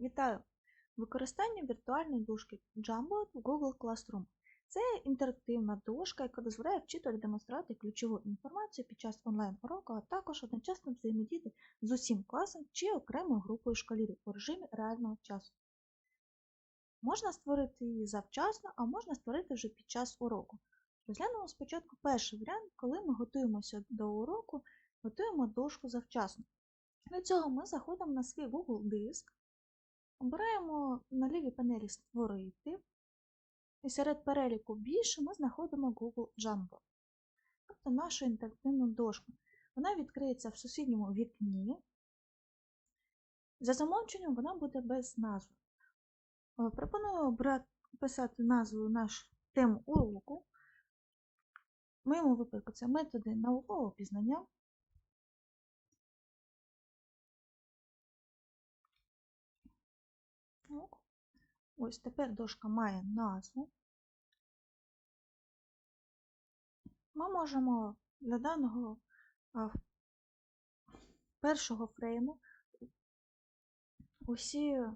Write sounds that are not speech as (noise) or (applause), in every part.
Вітаю! Використання віртуальної дошки Jamboard в Google Classroom. Це інтерактивна дошка, яка дозволяє вчителю демонструвати ключову інформацію під час онлайн-уроку, а також одночасно взаємодіяти з усім класом чи окремою групою школярів у режимі реального часу. Можна створити її завчасно, а можна створити вже під час уроку. Розглянемо спочатку перший варіант, коли ми готуємося до уроку, готуємо дошку завчасно. Для цього ми заходимо на свій Google диск, обираємо на лівій панелі Створити, і серед переліку більше ми знаходимо Google Jamboard, тобто нашу інтерактивну дошку. Вона відкриється в сусідньому вікні. За замовченням вона буде без назви. Е, Пропоную писати назву нашу тему уроку. В моєму випадку це методи наукового пізнання. Ось тепер дошка має назву. Ми можемо для даного першого фрейму усі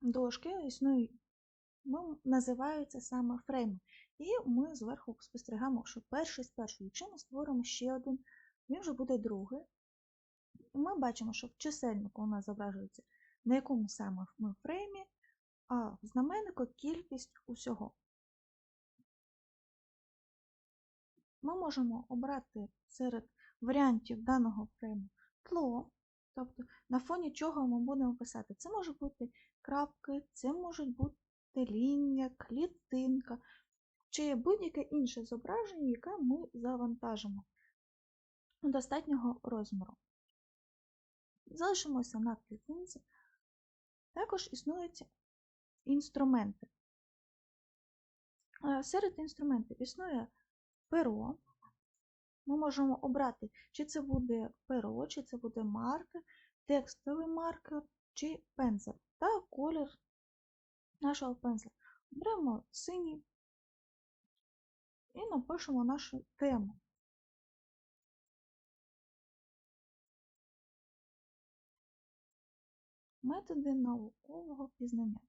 дошки існують, ми називаються саме фрейми. І ми зверху спостерігаємо, що перший з першого. Якщо ми створимо ще один, він вже буде другий. Ми бачимо, що в чисельнику у нас зображується на якому саме ми фреймі, а в знаменнику кількість усього. Ми можемо обрати серед варіантів даного фрейму тло, тобто на фоні чого ми будемо писати. Це можуть бути крапки, це можуть бути лінія, клітинка чи будь-яке інше зображення, яке ми завантажимо достатнього розміру. Залишимося на клітинці. Також існують інструменти. Серед інструментів існує перо. Ми можемо обрати, чи це буде перо, чи це буде маркер, текстовий маркер чи пензель та колір нашого пензля. Беремо синій і напишемо нашу тему. Методи наукового пізнання.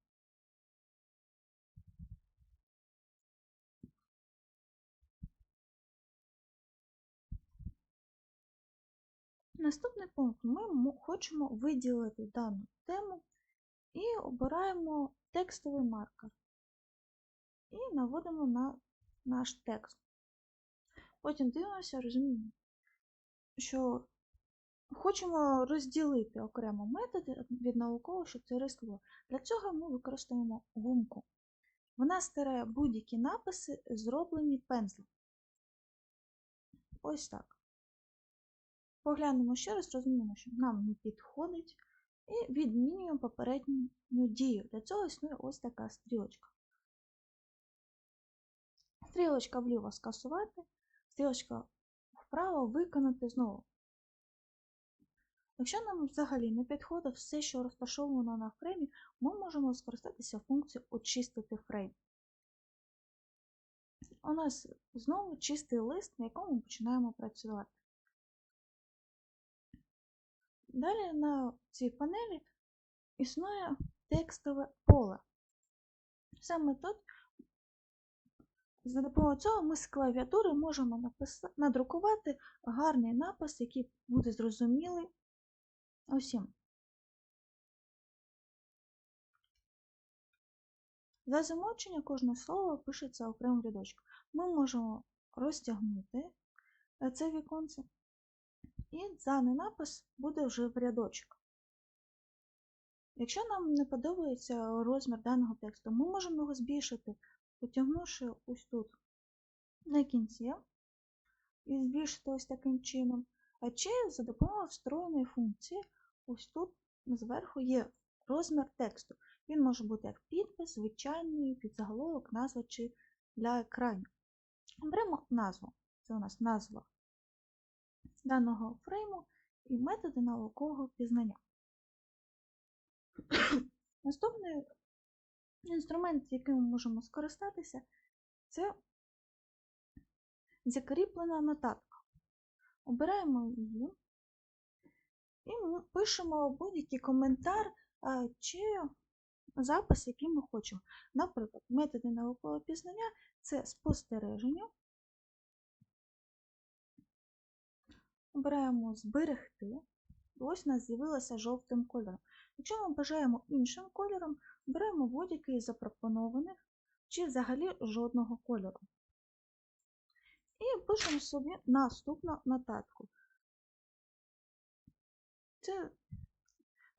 Наступний пункт ми хочемо виділити дану тему і обираємо текстовий маркер і наводимо на наш текст. Потім дивимося, розуміємо, що хочемо розділити окремо методи від наукового, щоб це рисково. Для цього ми використовуємо гумку. Вона стирає будь-які написи, зроблені пензлем. Ось так. Поглянемо ще раз, розуміємо, що нам не підходить, і відмінюємо попередню дію. Для цього існує ось така стрілочка. Стрілочка вліво скасувати, стрілочка вправо виконати знову. Якщо нам взагалі не підходить все, що розташовано на фреймі, ми можемо скористатися функцією Очистити фрейм. У нас знову чистий лист, на якому ми починаємо працювати. Далі на цій панелі існує текстове поле. Саме тут, за допомогою цього, ми з клавіатури можемо написати, надрукувати гарний напис, який буде зрозумілий усім. За замовчення кожне слово пишеться окремим рядочком. Ми можемо розтягнути це віконце і даний напис буде вже в рядочок. Якщо нам не подобається розмір даного тексту, ми можемо його збільшити, потягнувши ось тут на кінці, і збільшити ось таким чином. А чи за допомогою встроєної функції, ось тут зверху є розмір тексту. Він може бути як підпис, звичайний, підзаголовок, назва чи для екранів. Беремо назву. Це у нас назва даного фрейму і методи наукового пізнання. (coughs) Наступний інструмент, яким ми можемо скористатися, це закріплена нотатка. Обираємо її і ми пишемо будь-який коментар чи запис, який ми хочемо. Наприклад, методи наукового пізнання це спостереження. Обираємо зберегти. Ось у нас з'явилося жовтим кольором. Якщо ми бажаємо іншим кольором, беремо будь-який запропонованих чи взагалі жодного кольору. І пишемо собі наступну нотатку. Це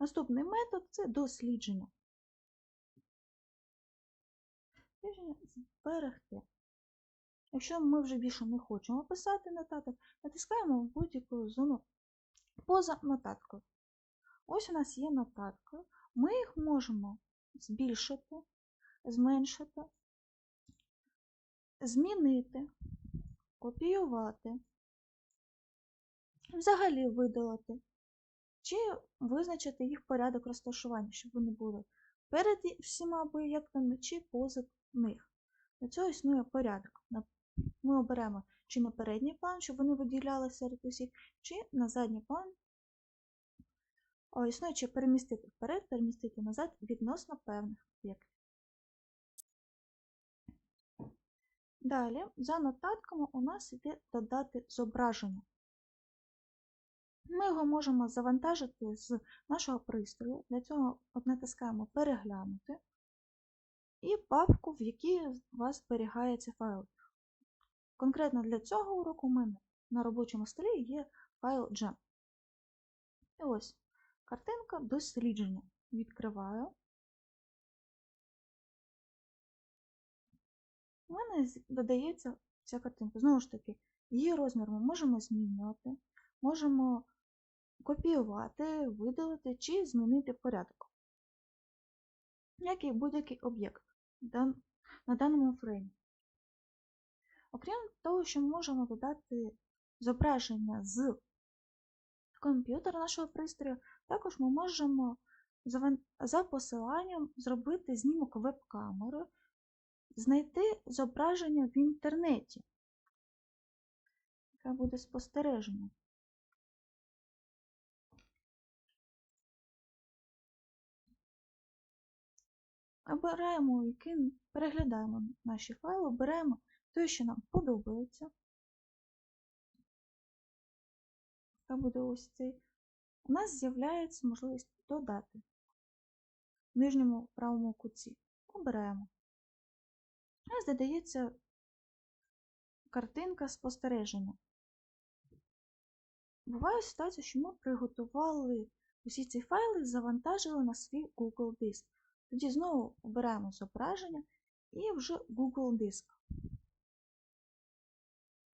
Наступний метод це. Дослідження зберегти. Якщо ми вже більше не хочемо писати нотаток, натискаємо в будь-яку зону поза нотаткою. Ось у нас є нотатки. Ми їх можемо збільшити, зменшити, змінити, копіювати, взагалі видалити чи визначити їх порядок розташування, щоб вони були перед всіма об'єктами чи поза них. Для цього існує порядок. Ми оберемо чи на передній план, щоб вони виділялися серед усіх, чи на задній план. О, існує чи перемістити вперед, перемістити назад відносно певних об'єктів. Далі, за нотатками у нас йде додати зображення. Ми його можемо завантажити з нашого пристрою. Для цього натискаємо Переглянути і папку, в якій у вас зберігається файл. Конкретно для цього уроку у мене на робочому столі є файл Gem. І ось картинка дослідження. Відкриваю. У мене додається ця картинка. Знову ж таки, її розмір ми можемо змінювати, можемо копіювати, видалити чи змінити порядок. Як і будь-який об'єкт на даному фреймі. Окрім того, що ми можемо додати зображення з комп'ютера нашого пристрою, також ми можемо за посиланням зробити знімок веб-камери, знайти зображення в інтернеті, яке буде спостереження. Обираємо, переглядаємо наші файли, обираємо те, що нам подобається. Це буде ось цей. У нас з'являється можливість додати в нижньому правому куті. Обираємо. У нас додається картинка спостереження. Буває ситуація, що ми приготували усі ці файли, завантажили на свій Google диск. Тоді знову обираємо зображення і вже Google диск.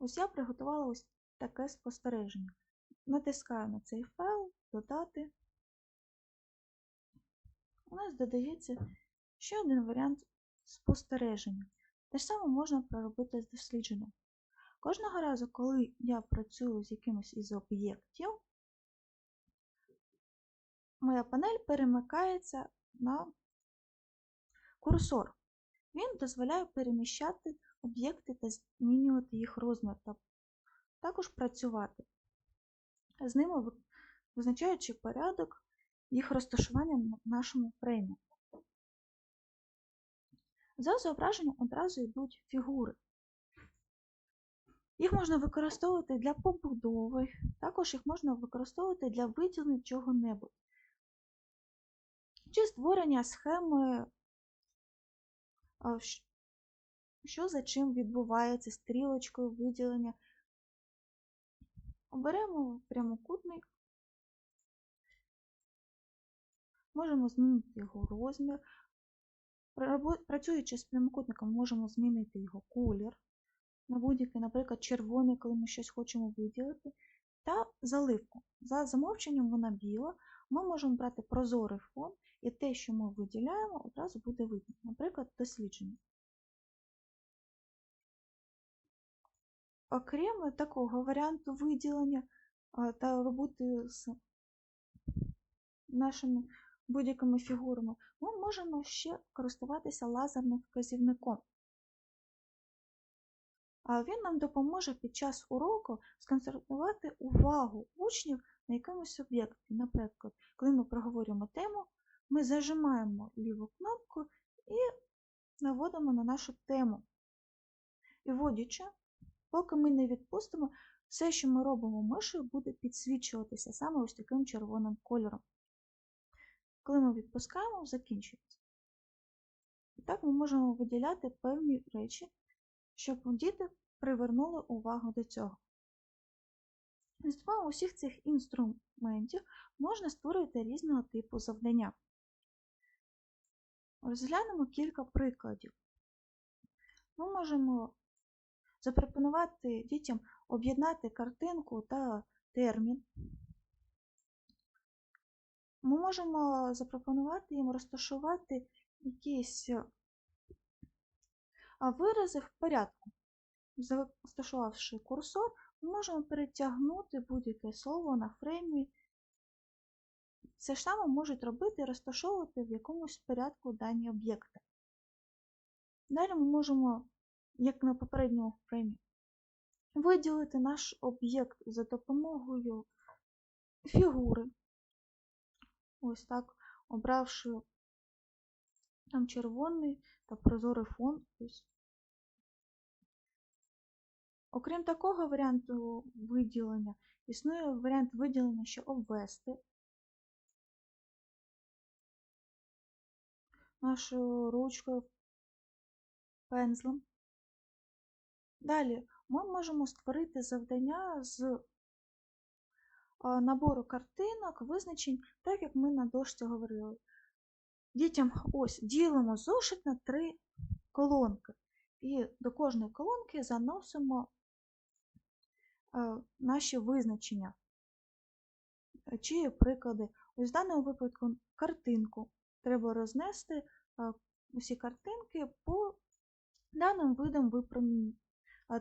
Ось я приготувала ось таке спостереження. Натискаю на цей файл, додати. У нас додається ще один варіант спостереження. Те ж саме можна проробити з дослідженням. Кожного разу, коли я працюю з якимось із об'єктів, моя панель перемикається на Курсор. Він дозволяє переміщати об'єкти та змінювати їх розмір та також працювати. З ними визначаючи порядок їх розташування на нашому фреймі. За зображенням одразу йдуть фігури. Їх можна використовувати для побудови, також їх можна використовувати для виділення чого-небудь. Чи створення схеми що за чим відбувається стрілочкою виділення. Оберемо прямокутник, можемо змінити його розмір. Працюючи з прямокутником, можемо змінити його колір на будь-який, наприклад, червоний, коли ми щось хочемо виділити. Та заливку. За замовченням вона біла, ми можемо брати прозорий фон і те, що ми виділяємо, одразу буде видно, наприклад, дослідження. Окрім такого варіанту виділення та роботи з нашими будь-якими фігурами, ми можемо ще користуватися лазерним вказівником. Він нам допоможе під час уроку сконцентрувати увагу учнів на якомусь об'єкті. Наприклад, коли ми проговорюємо тему, ми зажимаємо ліву кнопку і наводимо на нашу тему. І вводячи, поки ми не відпустимо, все, що ми робимо мишею, буде підсвічуватися саме ось таким червоним кольором. Коли ми відпускаємо, закінчується. І так ми можемо виділяти певні речі, щоб діти привернули увагу до цього. З допомогою усіх цих інструментів можна створити різного типу завдання. Розглянемо кілька прикладів. Ми можемо запропонувати дітям об'єднати картинку та термін. Ми можемо запропонувати їм розташувати якісь вирази в порядку. Розташувавши курсор, ми можемо перетягнути будь-яке слово на фреймі. Це ж саме можуть робити і розташовувати в якомусь порядку дані об'єкти. Далі ми можемо, як на попередньому фреймі, виділити наш об'єкт за допомогою фігури. Ось так, обравши там червоний та прозорий фон. Окрім такого варіанту виділення, існує варіант виділення, що обвести нашою ручкою пензлем. Далі ми можемо створити завдання з набору картинок, визначень, так як ми на дошці говорили. Дітям ось ділимо зошит на три колонки. І до кожної колонки заносимо наші визначення чи приклади. Ось в даному випадку картинку. Треба рознести усі картинки по даним видам випромінь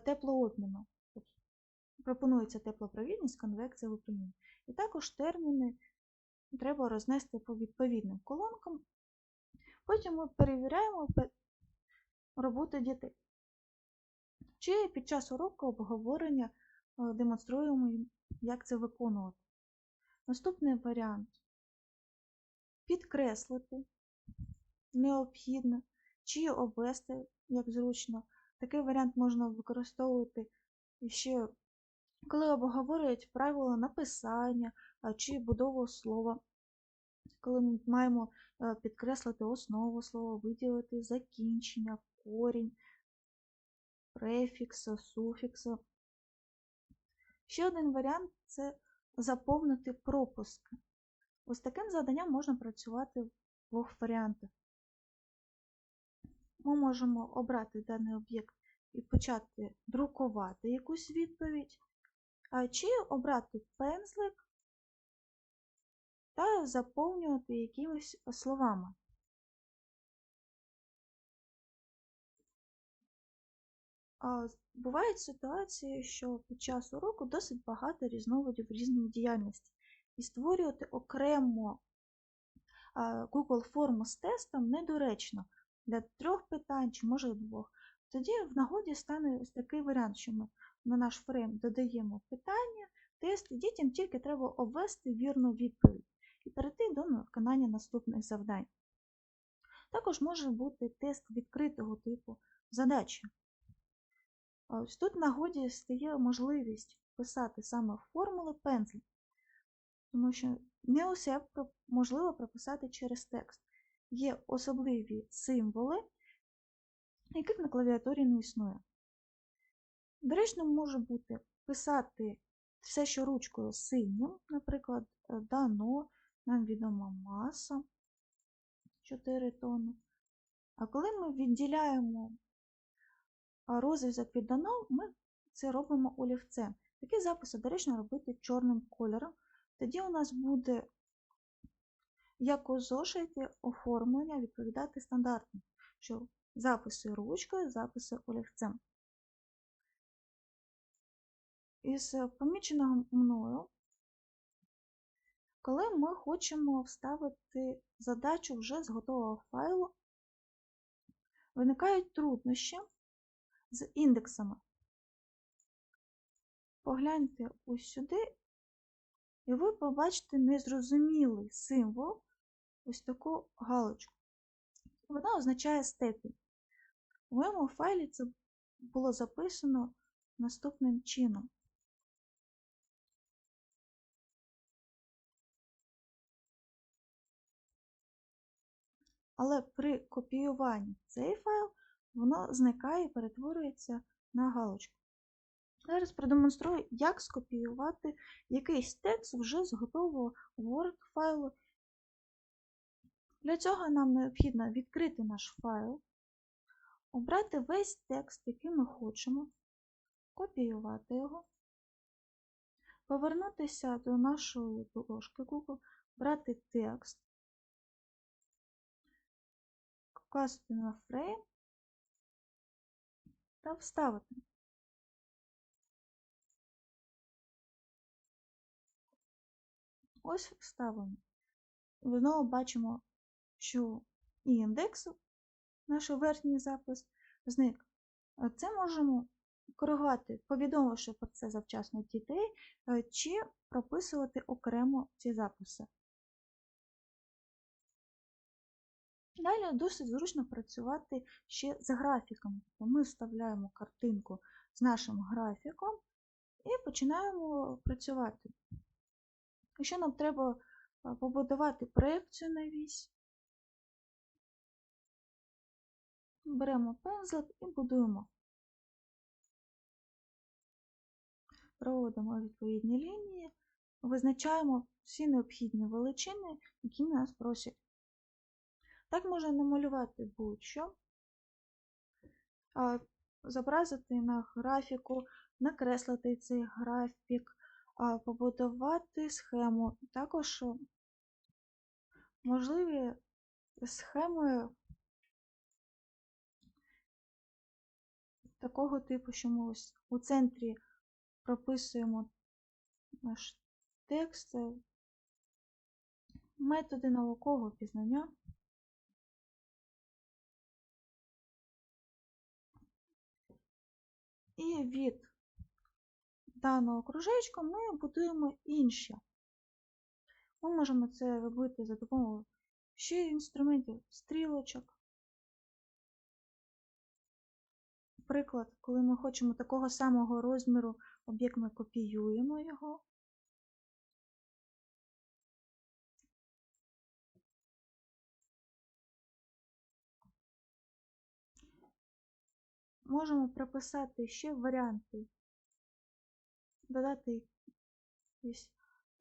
теплообміну. Пропонується теплопровідність, конвекція випромінь. І також терміни треба рознести по відповідним колонкам. Потім ми перевіряємо роботу дітей. Чи під час уроку обговорення демонструємо їм, як це виконувати. Наступний варіант підкреслити необхідно чи обвести, як зручно. Такий варіант можна використовувати ще, коли обговорюють правила написання чи будову слова. Коли ми маємо підкреслити основу слова, виділити закінчення, корінь, префікса, суфікса. Ще один варіант це заповнити пропуски. Ось таким завданням можна працювати в двох варіантах. Ми можемо обрати даний об'єкт і почати друкувати якусь відповідь, чи обрати пензлик та заповнювати якимись словами. Бувають ситуації, що під час уроку досить багато різновидів різної діяльності. І створювати окремо Google форму з тестом недоречно для трьох питань чи може двох. Тоді в нагоді стане ось такий варіант, що ми на наш фрейм додаємо питання, тест, і дітям тільки треба обвести вірну відповідь і перейти до виконання наступних завдань. Також може бути тест відкритого типу задачі. Ось Тут нагоді стає можливість писати саме формули пензлем, тому що не усе можливо прописати через текст. Є особливі символи, яких на клавіатурі не існує. Доречно може бути писати все, що ручкою синім, наприклад, дано, нам відома маса 4 тонни. А коли ми відділяємо розв'язок від дано, ми це робимо олівцем. Такі записи доречно робити чорним кольором. Тоді у нас буде, як у зошиті, оформлення відповідати стандартно, що записи ручкою, записи олівцем. Із поміченого мною, коли ми хочемо вставити задачу вже з готового файлу, виникають труднощі з індексами. Погляньте ось сюди, і ви побачите незрозумілий символ ось таку галочку. Вона означає степінь. У моєму файлі це було записано наступним чином. Але при копіюванні цей файл воно зникає і перетворюється на галочку. Зараз продемонструю, як скопіювати якийсь текст вже з готового Word файлу. Для цього нам необхідно відкрити наш файл, обрати весь текст, який ми хочемо, копіювати його, повернутися до нашої дошки Google, брати текст, вказати на фрейм та вставити. Ось вставимо. І знову бачимо, що і індекс, наш верхній запис, зник. Це можемо коригувати, повідомивши про це завчасно дітей, чи прописувати окремо ці записи. Далі досить зручно працювати ще з графіком. Тобто ми вставляємо картинку з нашим графіком і починаємо працювати. Якщо нам треба побудувати проекцію на вісь, беремо пензлик і будуємо. Проводимо відповідні лінії, визначаємо всі необхідні величини, які нас просять. Так можна намалювати будь-що, зобразити на графіку, накреслити цей графік, побудувати схему. Також можливі схеми такого типу, що ми ось у центрі прописуємо наш текст, методи наукового пізнання. І від даного кружечка ми будуємо інші. Ми можемо це робити за допомогою ще інструментів стрілочок. Приклад, коли ми хочемо такого самого розміру об'єкт, ми копіюємо його. Можемо прописати ще варіанти додати якусь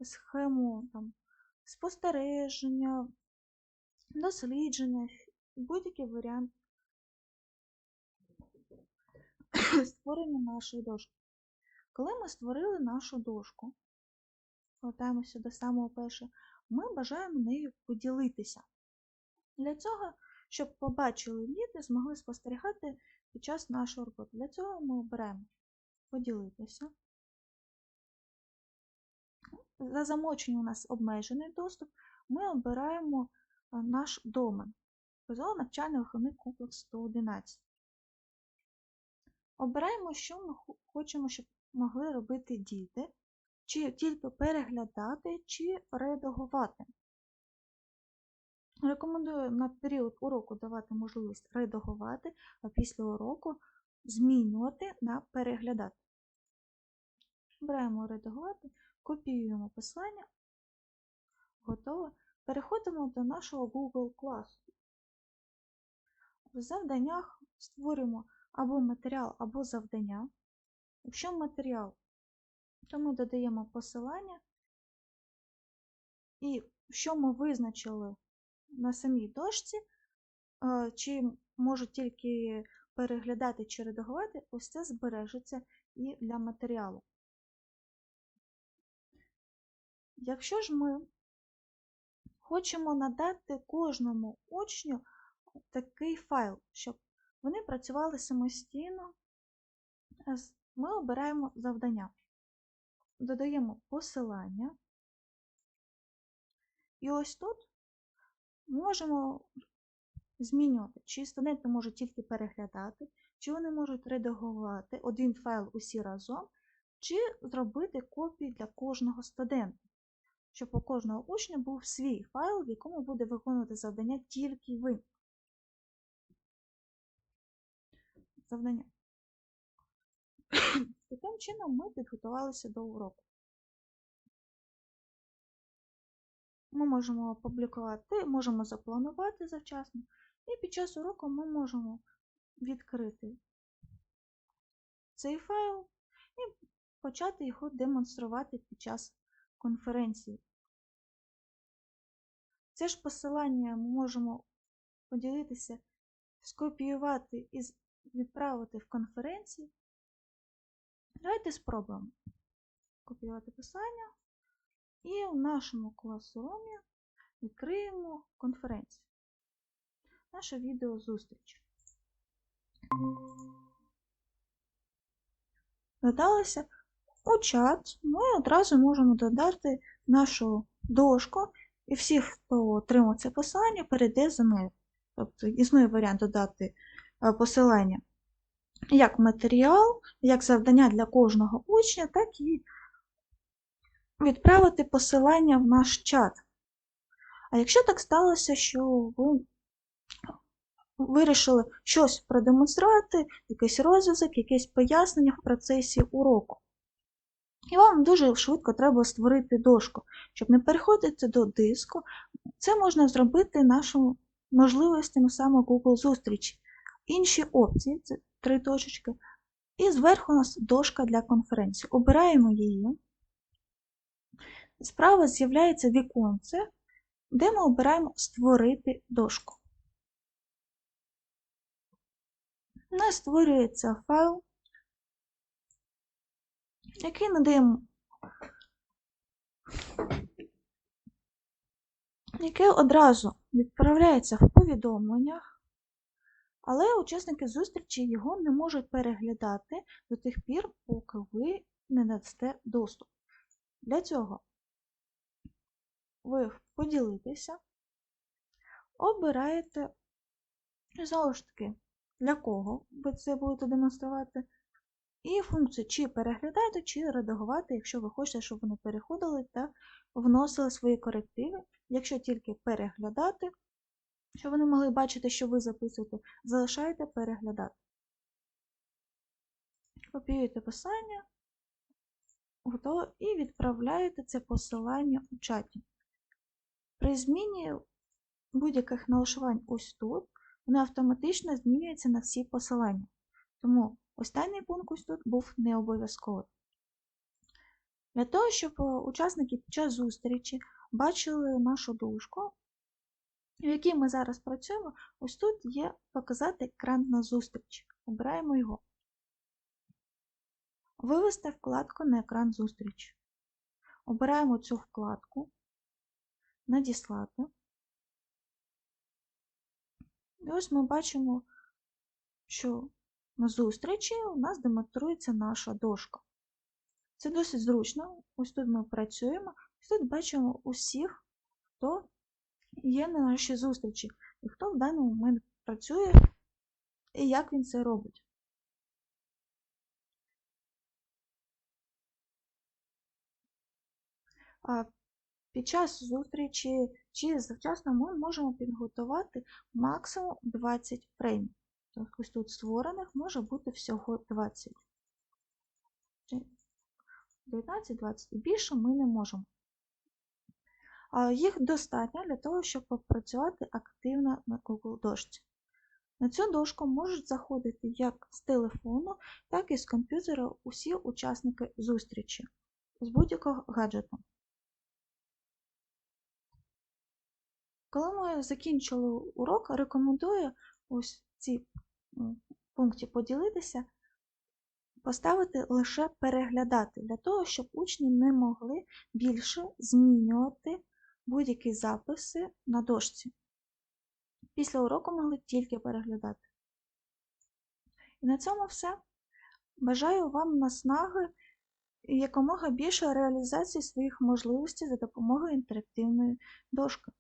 схему там, спостереження, дослідження, будь-який варіант (coughs) створення нашої дошки. Коли ми створили нашу дошку, повертаємося до самого першого, ми бажаємо нею поділитися. Для цього, щоб побачили діти, змогли спостерігати під час нашої роботи. Для цього ми оберемо поділитися. За замовчення у нас обмежений доступ, ми обираємо наш домен. Позов навчальний виховний комплекс 111. Обираємо, що ми хочемо, щоб могли робити діти, чи тільки переглядати, чи редагувати. Рекомендую на період уроку давати можливість редагувати, а після уроку змінювати на переглядати. Обираємо редагувати. Копіюємо посилання. Готово. Переходимо до нашого Google класу. В завданнях створюємо або матеріал, або завдання. Якщо матеріал, то ми додаємо посилання. І що ми визначили на самій дошці, чи можуть тільки переглядати чи редагувати, ось це збережеться і для матеріалу. Якщо ж ми хочемо надати кожному учню такий файл, щоб вони працювали самостійно, ми обираємо завдання, додаємо посилання. І ось тут можемо змінювати, чи студенти можуть тільки переглядати, чи вони можуть редагувати один файл усі разом, чи зробити копії для кожного студента. Щоб у кожного учня був свій файл, в якому буде виконувати завдання тільки ви. Завдання. (coughs) Таким чином ми підготувалися до уроку. Ми можемо опублікувати, можемо запланувати завчасно, і під час уроку ми можемо відкрити цей файл і почати його демонструвати під час конференції. Це ж посилання ми можемо поділитися, скопіювати і відправити в конференції. Давайте спробуємо копіювати посилання і в нашому класрумі відкриємо конференцію. Наша відеозустріч. Додалося у чат ми одразу можемо додати нашу дошку, і всі, хто отримав це посилання, перейде за нею. Тобто існує варіант додати посилання як матеріал, як завдання для кожного учня, так і відправити посилання в наш чат. А якщо так сталося, що ви вирішили щось продемонструвати, якийсь розв'язок, якесь пояснення в процесі уроку. І вам дуже швидко треба створити дошку. Щоб не переходити до диску, це можна зробити нашими можливостями саме Google зустрічі. Інші опції це три точечки. І зверху у нас дошка для конференції. Обираємо її. Справа з'являється віконце, де ми обираємо Створити дошку. У нас створюється файл, який надаємо, який одразу відправляється в повідомленнях, але учасники зустрічі його не можуть переглядати до тих пір, поки ви не надасте доступ. Для цього ви поділитеся, обираєте, знову ж таки, для кого ви це будете демонструвати, і функцію чи переглядати, чи редагувати, якщо ви хочете, щоб вони переходили та вносили свої корективи. Якщо тільки переглядати, щоб вони могли бачити, що ви записуєте, залишаєте переглядати. Копіюєте посилання, готово, і відправляєте це посилання у чаті. При зміні будь-яких налаштувань ось тут, воно автоматично змінюється на всі посилання. Тому останній пункт ось тут був не обов'язковий. Для того, щоб учасники під час зустрічі бачили нашу дужку, в якій ми зараз працюємо, ось тут є показати екран на зустріч. Обираємо його. Вивести вкладку на екран зустрічі. Обираємо цю вкладку, надіслати. І ось ми бачимо, що зустрічі у нас демонструється наша дошка. Це досить зручно. Ось тут ми працюємо, ось тут бачимо усіх, хто є на нашій зустрічі, і хто в даний момент працює, і як він це робить. А під час зустрічі чи завчасно ми можемо підготувати максимум 20 фреймів. Ось тут створених може бути всього 20. 19-20 і більше ми не можемо. Їх достатньо для того, щоб попрацювати активно на Google дошці. На цю дошку можуть заходити як з телефону, так і з комп'ютера усі учасники зустрічі з будь-якого гаджету. Коли ми закінчили урок, рекомендую ось ці пункті поділитися, поставити лише переглядати, для того, щоб учні не могли більше змінювати будь-які записи на дошці. Після уроку могли тільки переглядати. І на цьому все. Бажаю вам наснаги і якомога більше реалізації своїх можливостей за допомогою інтерактивної дошки.